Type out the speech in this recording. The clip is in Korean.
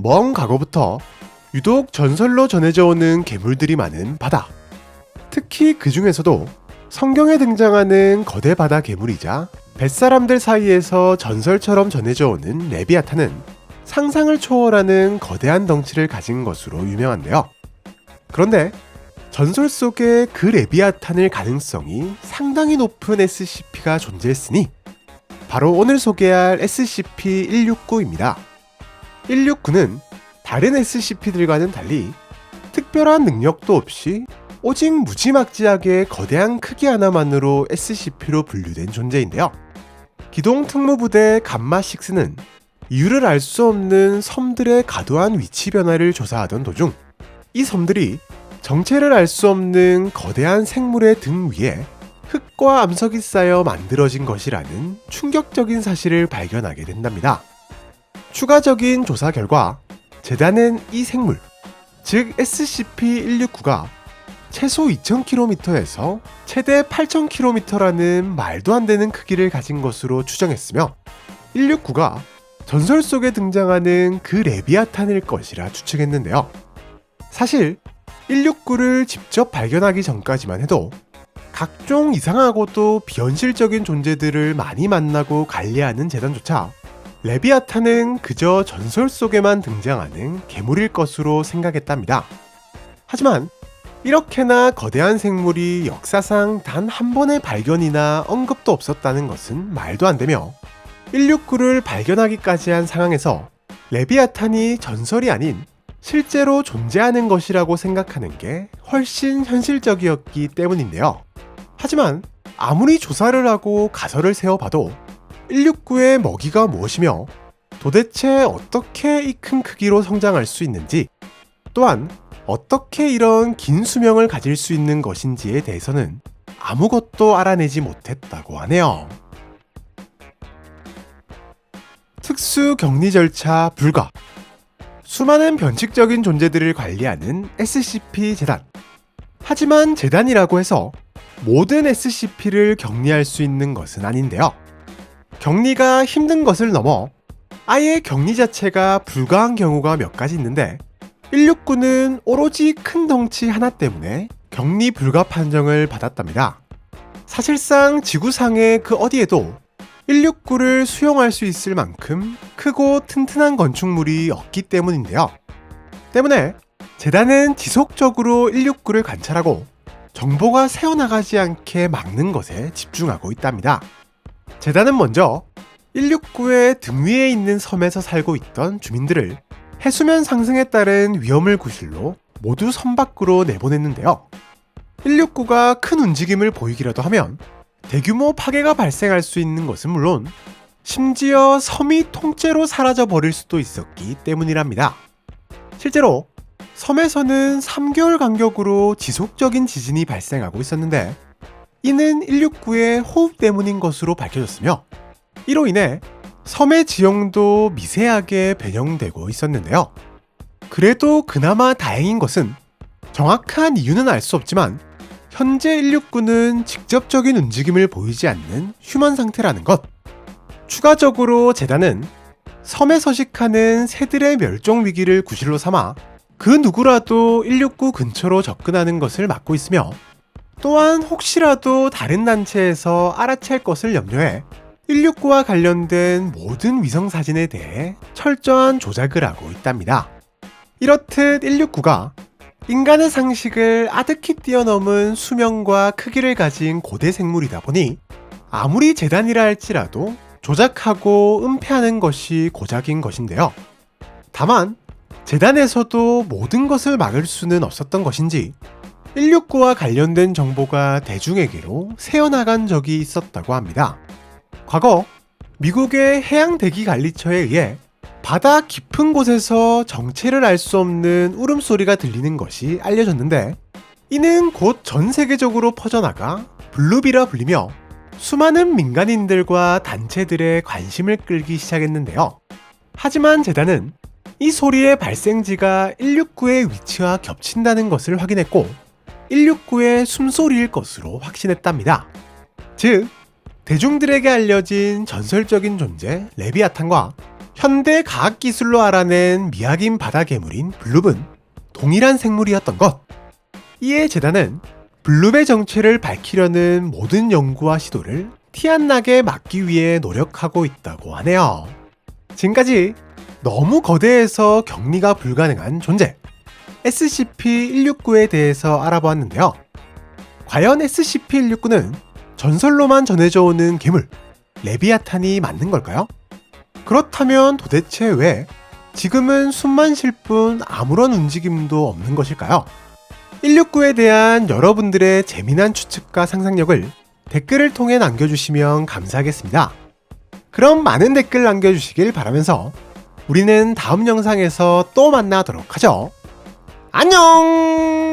먼 과거부터 유독 전설로 전해져 오는 괴물들이 많은 바다. 특히 그 중에서도 성경에 등장하는 거대 바다 괴물이자 뱃사람들 사이에서 전설처럼 전해져 오는 레비아탄은 상상을 초월하는 거대한 덩치를 가진 것으로 유명한데요. 그런데 전설 속에 그 레비아탄일 가능성이 상당히 높은 SCP가 존재했으니 바로 오늘 소개할 SCP-169입니다. 169는 다른 SCP들과는 달리 특별한 능력도 없이 오직 무지막지하게 거대한 크기 하나만으로 SCP로 분류된 존재인데요. 기동 특무부대 감마6는 이유를 알 수 없는 섬들의 과도한 위치 변화를 조사하던 도중 이 섬들이 정체를 알 수 없는 거대한 생물의 등 위에 흙과 암석이 쌓여 만들어진 것이라는 충격적인 사실을 발견하게 된답니다. 추가적인 조사 결과 재단은 이 생물, 즉 SCP-169가 최소 2,000km에서 최대 8,000km라는 말도 안 되는 크기를 가진 것으로 추정했으며 169가 전설 속에 등장하는 그 레비아탄일 것이라 추측했는데요. 사실 169를 직접 발견하기 전까지만 해도 각종 이상하고도 비현실적인 존재들을 많이 만나고 관리하는 재단조차 레비아탄은 그저 전설 속에만 등장하는 괴물일 것으로 생각했답니다. 하지만 이렇게나 거대한 생물이 역사상 단 한 번의 발견이나 언급도 없었다는 것은 말도 안 되며 169를 발견하기까지 한 상황에서 레비아탄이 전설이 아닌 실제로 존재하는 것이라고 생각하는 게 훨씬 현실적이었기 때문인데요. 하지만 아무리 조사를 하고 가설을 세워봐도 169의 먹이가 무엇이며 도대체 어떻게 이 큰 크기로 성장할 수 있는지 또한 어떻게 이런 긴 수명을 가질 수 있는 것인지에 대해서는 아무것도 알아내지 못했다고 하네요. 특수 격리 절차 불가. 수많은 변칙적인 존재들을 관리하는 SCP 재단. 하지만 재단이라고 해서 모든 SCP를 격리할 수 있는 것은 아닌데요. 격리가 힘든 것을 넘어 아예 격리 자체가 불가한 경우가 몇 가지 있는데 169는 오로지 큰 덩치 하나 때문에 격리 불가 판정을 받았답니다. 사실상 지구상의 그 어디에도 169를 수용할 수 있을 만큼 크고 튼튼한 건축물이 없기 때문인데요. 때문에 재단은 지속적으로 169를 관찰하고 정보가 새어나가지 않게 막는 것에 집중하고 있답니다. 재단은 먼저 169의 등 위에 있는 섬에서 살고 있던 주민들을 해수면 상승에 따른 위험을 구실로 모두 섬 밖으로 내보냈는데요. 169가 큰 움직임을 보이기라도 하면 대규모 파괴가 발생할 수 있는 것은 물론 심지어 섬이 통째로 사라져 버릴 수도 있었기 때문이랍니다. 실제로 섬에서는 3개월 간격으로 지속적인 지진이 발생하고 있었는데 이는 169의 호흡 때문인 것으로 밝혀졌으며 이로 인해 섬의 지형도 미세하게 변형되고 있었는데요. 그래도 그나마 다행인 것은 정확한 이유는 알 수 없지만 현재 169는 직접적인 움직임을 보이지 않는 휴먼 상태라는 것. 추가적으로 재단은 섬에 서식하는 새들의 멸종 위기를 구실로 삼아 그 누구라도 169 근처로 접근하는 것을 막고 있으며 또한 혹시라도 다른 단체에서 알아챌 것을 염려해 169와 관련된 모든 위성 사진에 대해 철저한 조작을 하고 있답니다. 이렇듯 169가 인간의 상식을 아득히 뛰어넘은 수명과 크기를 가진 고대 생물이다 보니 아무리 재단이라 할지라도 조작하고 은폐하는 것이 고작인 것인데요. 다만 재단에서도 모든 것을 막을 수는 없었던 것인지 169와 관련된 정보가 대중에게로 새어나간 적이 있었다고 합니다. 과거 미국의 해양대기관리처에 의해 바다 깊은 곳에서 정체를 알 수 없는 울음소리가 들리는 것이 알려졌는데 이는 곧 전 세계적으로 퍼져나가 블루비라 불리며 수많은 민간인들과 단체들의 관심을 끌기 시작했는데요. 하지만 재단은 이 소리의 발생지가 169의 위치와 겹친다는 것을 확인했고 169의 숨소리일 것으로 확신했답니다. 즉, 대중들에게 알려진 전설적인 존재 레비아탄과 현대 과학 기술로 알아낸 미약인 바다 괴물인 블룹은 동일한 생물이었던 것. 이에 재단은 블룹의 정체를 밝히려는 모든 연구와 시도를 티 안 나게 막기 위해 노력하고 있다고 하네요. 지금까지 너무 거대해서 격리가 불가능한 존재 SCP-169에 대해서 알아보았는데요. 과연 SCP-169는 전설로만 전해져 오는 괴물 레비아탄이 맞는 걸까요? 그렇다면 도대체 왜 지금은 숨만 쉴 뿐 아무런 움직임도 없는 것일까요? 169에 대한 여러분들의 재미난 추측과 상상력을 댓글을 통해 남겨주시면 감사하겠습니다. 그럼 많은 댓글 남겨주시길 바라면서 우리는 다음 영상에서 또 만나도록 하죠. 안녕!